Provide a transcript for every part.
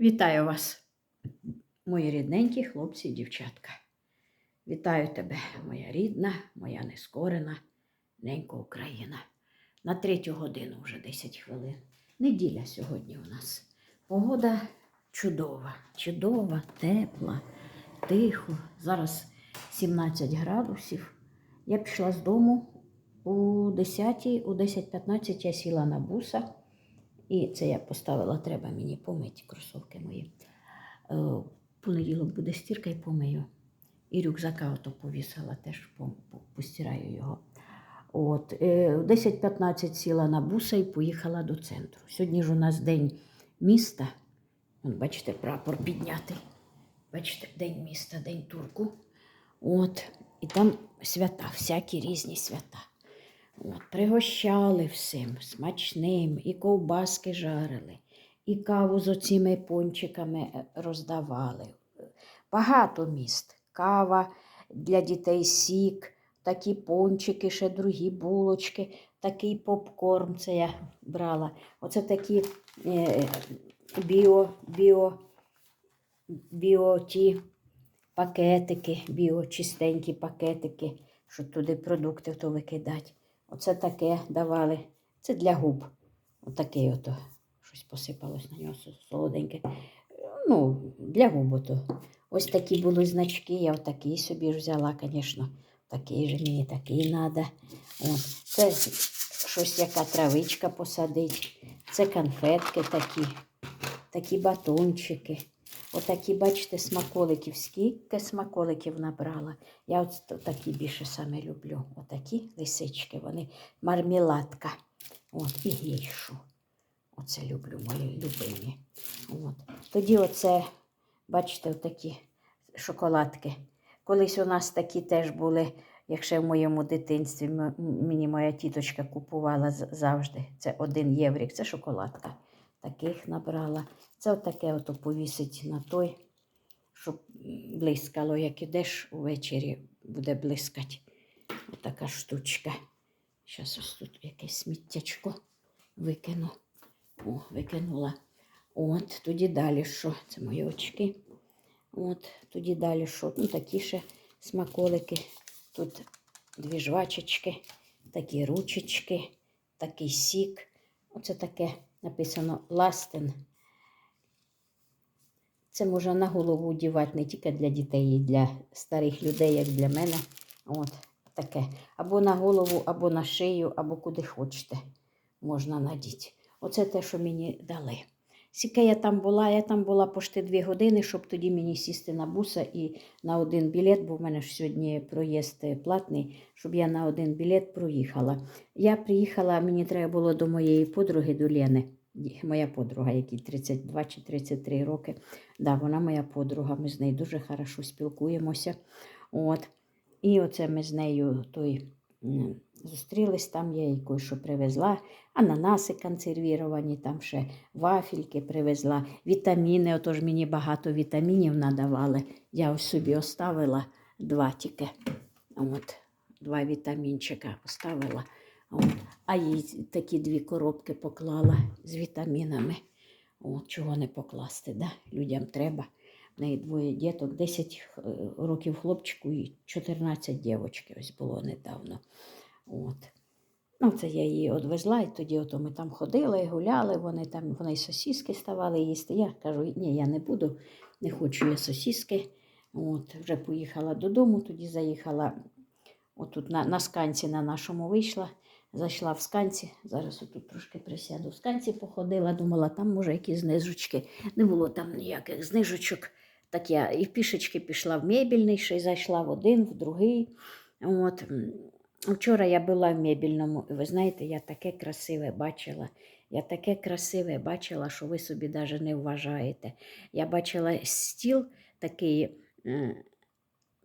Вітаю вас, мої рідненькі хлопці і дівчатка. Вітаю тебе, моя рідна, моя нескорена, ненька Україна. На третю годину вже 10 хвилин. Неділя сьогодні у нас. Погода чудова, чудова, тепла, тихо. Зараз 17 градусів. Я пішла з дому у 10, у 10.15 я сіла на буса. І це я поставила, треба мені помити кросовки мої. Е, понеділок буде стірка і помию. І рюкзака ото повісила, теж по- по- постираю його. От, е, 10-15 сіла на буса і поїхала до центру. Сьогодні ж у нас день міста. Вон, бачите, прапор піднятий. Бачите, день міста, день турку. От, і там свята, всякі різні свята. От, пригощали всім смачним, і ковбаски жарили, і каву з оціми пончиками е, роздавали. Багато міст. Кава для дітей сік, такі пончики, ще другі булочки, такий попкорн. Це я брала. Оце такі е, біо, біо, біо ті пакетики, біо чистенькі пакетики, що туди продукти то викидати. Оце таке давали. Це для губ. Отакий ото. Щось посипалось на нього солоденьке. Ну, для губ ото. Ось такі були значки, я отакий собі взяла, звісно. Такий же мені такий треба. Це щось яка травичка посадить. Це конфетки такі, такі батончики. Отакі, бачите, смаколиків. Скільки смаколиків набрала. Я от такі більше саме люблю. Отакі лисички, вони мармеладка. От, і гейшу. Оце люблю, мої любимі. От. Тоді оце, бачите, отакі шоколадки. Колись у нас такі теж були, якщо в моєму дитинстві мені моя тіточка купувала завжди. Це один єврик, це шоколадка. Таких набрала. Це отаке ото повісить на той, щоб блискало, як ідеш увечері, буде блискати. Отака штучка. Зараз ось тут якесь сміттячко викину. О, викинула. От, тоді далі що? Це мої очки. От, тоді далі що? Ну, такі ще смаколики. Тут дві жвачечки, такі ручечки, такий сік. Оце таке написано ластен. Це можна на голову одівати не тільки для дітей, і для старих людей, як для мене. От таке. Або на голову, або на шию, або куди хочете можна надіти. Оце те, що мені дали. Скільки я там була, я там була почти дві години, щоб тоді мені сісти на буса і на один білет, бо в мене ж сьогодні проїзд платний, щоб я на один білет проїхала. Я приїхала, мені треба було до моєї подруги, до Лени. Моя подруга, якій 32 чи 33 роки. Да, вона моя подруга, ми з нею дуже хорошо спілкуємося. От. І оце ми з нею той, зустрілись, там я їй кое-що привезла, ананаси консервіровані, там ще вафельки привезла, вітаміни, отож мені багато вітамінів надавали. Я ось собі оставила два тільки. От, два вітамінчика оставила. От. А їй такі дві коробки поклала з вітамінами. От, чого не покласти, да? людям треба. В неї двоє діток, 10 е, років хлопчику і 14 дівочки ось було недавно. От. Ну, це я її одвезла, і тоді ото ми там ходили, гуляли, вони там, вони сосіски ставали їсти. Я кажу, ні, я не буду, не хочу я сосіски. От, вже поїхала додому, тоді заїхала отут на, на сканці на нашому вийшла. Зайшла в сканці, зараз отут трошки присяду. В сканці походила, думала, там може якісь знижечки. Не було там ніяких знижечок. Так я і пішечки пішла в мебільний, ще й зайшла в один, в другий. От. Вчора я була в мебільному, і ви знаєте, я таке красиве бачила. Я таке красиве бачила, що ви собі навіть не вважаєте. Я бачила стіл такий, е,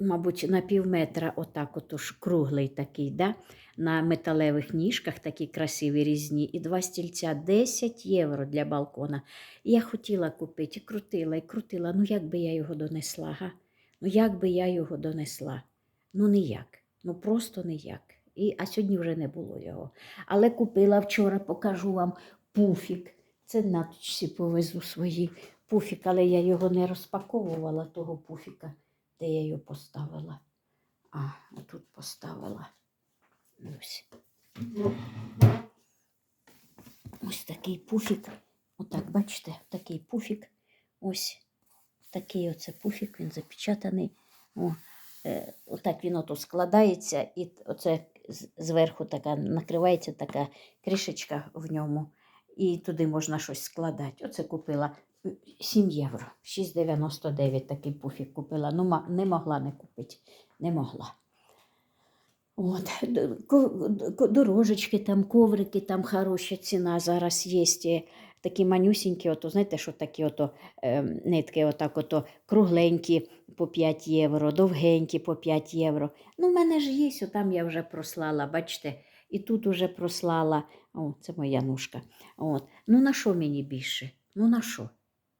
мабуть, на пів метра, отак, отож, круглий такий, да? на металевих ніжках, такі красиві різні, і два стільця 10 євро для балкона. І я хотіла купити, і крутила, і крутила. Ну як би я його донесла? Га? Ну як би я його донесла? Ну ніяк. Ну просто ніяк. І, а сьогодні вже не було його. Але купила вчора, покажу вам пуфік. Це на точці повезу свої пуфік, але я його не розпаковувала, того пуфіка, де я його поставила. А, отут поставила. Ось. Ось такий пуфік. Отак, бачите, такий пуфік. Ось такий оце пуфік, він запечатаний. О, е, отак він ото складається, і оце зверху така накривається така кришечка в ньому, і туди можна щось складати. Оце купила 7 євро, 6,99 такий пуфік купила. Ну, не могла не купити, не могла. От, дорожечки, там, коврики, там хороша ціна зараз є. Такі манюсінькі, ото, знаєте, що такі ото, е, нитки, отак ото кругленькі по 5 євро, довгенькі по 5 євро. Ну, в мене ж є, там я вже прослала, бачите, і тут уже прослала. О, це моя ножка. От. Ну, на що мені більше? Ну, на що?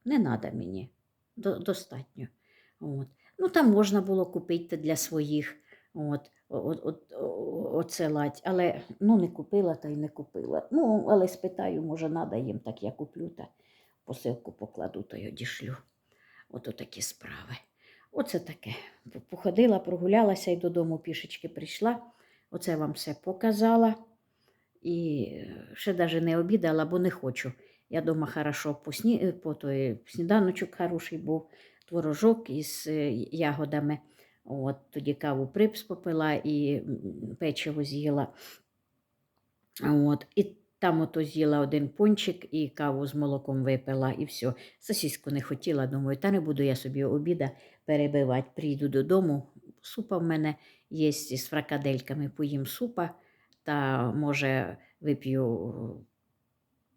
Не треба мені. До, достатньо. От. Ну, там можна було купити для своїх. От, от, от, оце ладь. Але ну, не купила та й не купила. Ну, але спитаю, може, треба їм, так я куплю та посилку покладу, то й одішлю. Ото такі справи. Оце таке. Походила, прогулялася і додому пішечки прийшла. Оце вам все показала. І ще навіть не обідала, бо не хочу. Я дома хорошо е, по той сніданочок хороший був, творожок із е, ягодами. От, тоді каву припс попила і печиво з'їла. От, і там ото з'їла один пончик і каву з молоком випила, і все. Сосиску не хотіла, думаю, та не буду я собі обіда перебивати. Прийду додому. Супа в мене є з фракадельками, поїм супа, та може вип'ю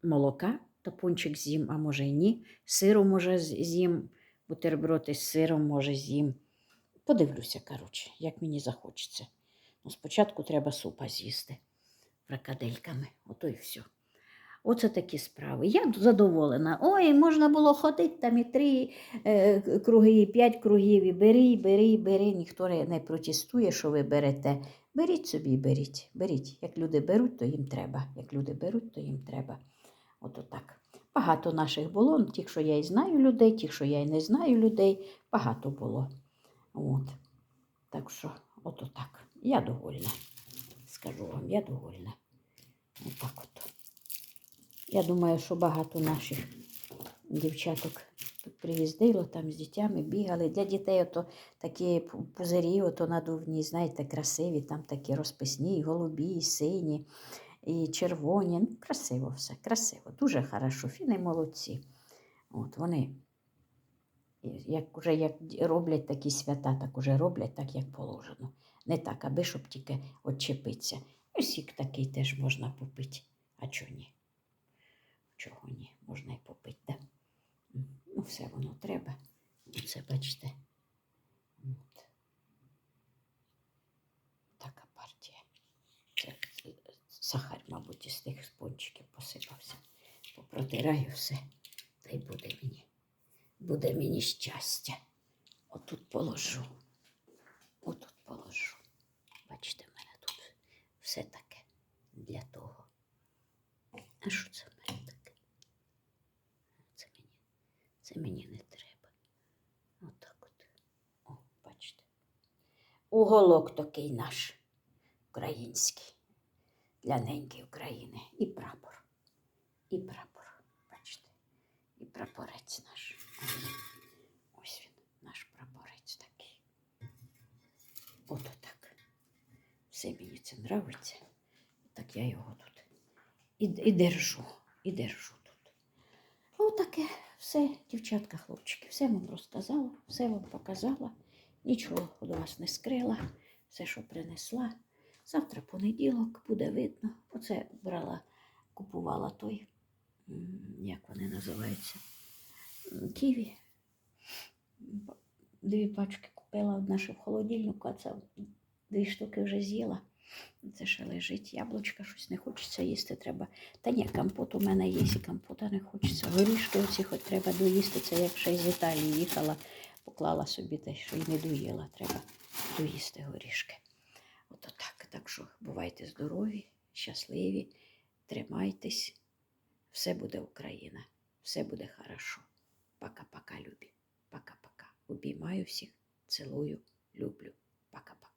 молока, та пончик з'їм, а може й ні. Сиру може з'їм, бутерброди з сиром може з'їм. Подивлюся, коротше, як мені захочеться. Ну, спочатку треба супа з'їсти фракадельками. Ото і все. Оце такі справи. Я задоволена. Ой, можна було ходити там і три е, круги, і п'ять кругів, і бери, бери, бери. Ніхто не протестує, що ви берете. Беріть собі, беріть, беріть. Як люди беруть, то їм треба. Як люди беруть, то їм треба. Ото так. Багато наших було, тих, що я і знаю людей, тих, що я і не знаю людей, багато було. От. Так що, ото так. Я довольна. Скажу вам, я довольна. Отак от. Я думаю, що багато наших дівчаток приїздило, там з дітьми бігали. Для дітей ото такі пузирі, ото надувні, знаєте, красиві, там такі розписні, голубі, сині, і червоні. Ну, красиво все, красиво, дуже хорошо. Фіни молодці. От вони. Як уже як роблять такі свята, так уже роблять так, як положено. Не так, аби щоб тільки отчепитися. Ну, сік такий теж можна попити. А чого ні? Чого ні? Можна і попити, да? Ну, все воно треба. Це бачите. От. Така партія. Це е, сахар, мабуть, із тих спончиків посипався. Попротираю все, та й буде мені. Буде мені щастя. Отут положу. Отут положу. Бачите, в мене тут все таке для того. А що це в мене таке? Це мені, це мені не треба. Отак от. О, бачите. Уголок такий наш український. Для неньки України. І прапор. І прапор. Прапорець наш. Ось, він, наш прапорець такий. Ото так. Все мені це нравиться. Так я його тут і, і держу, і держу тут. Отаке все, дівчатка, хлопчики, все вам розказала, все вам показала. Нічого від вас не скрила, все, що принесла. Завтра понеділок буде видно. Оце брала, купувала той, як вони називаються, ківі. Дві пачки купила, одна ще в холодильнику, а це дві штуки вже з'їла. Це ще лежить. Яблучка щось не хочеться їсти. Треба. Та ні, компот у мене є, і компота не хочеться. Горішки оці хоч треба доїсти. Це як ще з Італії їхала, поклала собі те, що й не доїла. Треба доїсти горішки. Ото так. Так що бувайте здорові, щасливі, тримайтесь. Все буде Україна, все буде хорошо. Пока-пока, любі. Пока-пока. Обіймаю всіх, цілую, люблю. Пока-пока.